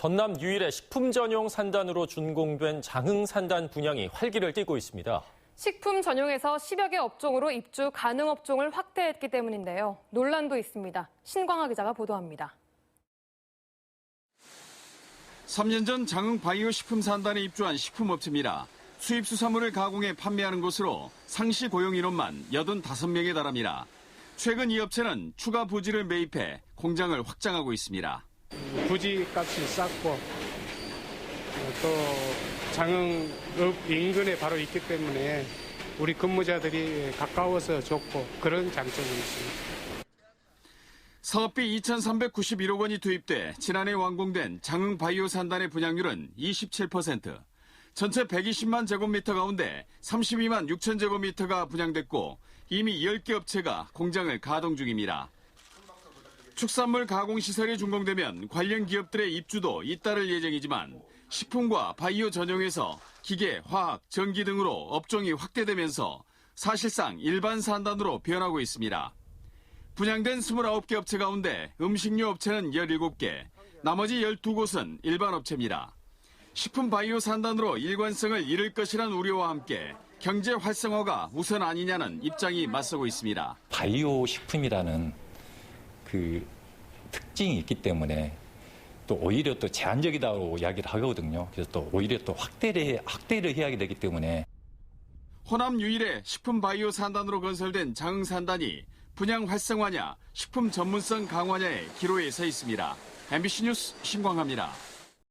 전남 유일의 식품 전용 산단으로 준공된 장흥 산단 분양이 활기를 띠고 있습니다. 식품 전용에서 10여 개 업종으로 입주 가능 업종을 확대했기 때문인데요. 논란도 있습니다. 신광하 기자가 보도합니다. 3년 전 장흥 바이오 식품 산단에 입주한 식품업체입니다. 수입 수산물을 가공해 판매하는 곳으로 상시 고용 인원만 85명에 달합니다. 최근 이 업체는 추가 부지를 매입해 공장을 확장하고 있습니다. 부지 값이 쌌고 어, 또 장흥읍 인근에 바로 있기 때문에 우리 근무자들이 가까워서 좋고 그런 장점이 있습니다. 사업비 2,391억 원이 투입돼 지난해 완공된 장흥 바이오 산단의 분양률은 27%. 전체 120만 제곱미터 가운데 32만 6천 제곱미터가 분양됐고 이미 10개 업체가 공장을 가동 중입니다. 축산물 가공 시설이 준공되면 관련 기업들의 입주도 잇따를 예정이지만 식품과 바이오 전용에서 기계, 화학, 전기 등으로 업종이 확대되면서 사실상 일반 산단으로 변하고 있습니다. 분양된 29개 업체 가운데 음식료 업체는 17개, 나머지 12곳은 일반 업체입니다. 식품 바이오 산단으로 일관성을 잃을 것이란 우려와 함께 경제 활성화가 우선 아니냐는 입장이 맞서고 있습니다. 바이오 식품이라는 그 특징이 있기 때문에 또 오히려 또 제한적이다고 이야기를 하거든요. 그래서 또 오히려 또 확대를 해, 확대를 해야 되기 때문에 호남 유일의 식품 바이오 산단으로 건설된 장흥 산단이 분양 활성화냐, 식품 전문성 강화냐의 기로에 서 있습니다. MBC 뉴스 신광합니다.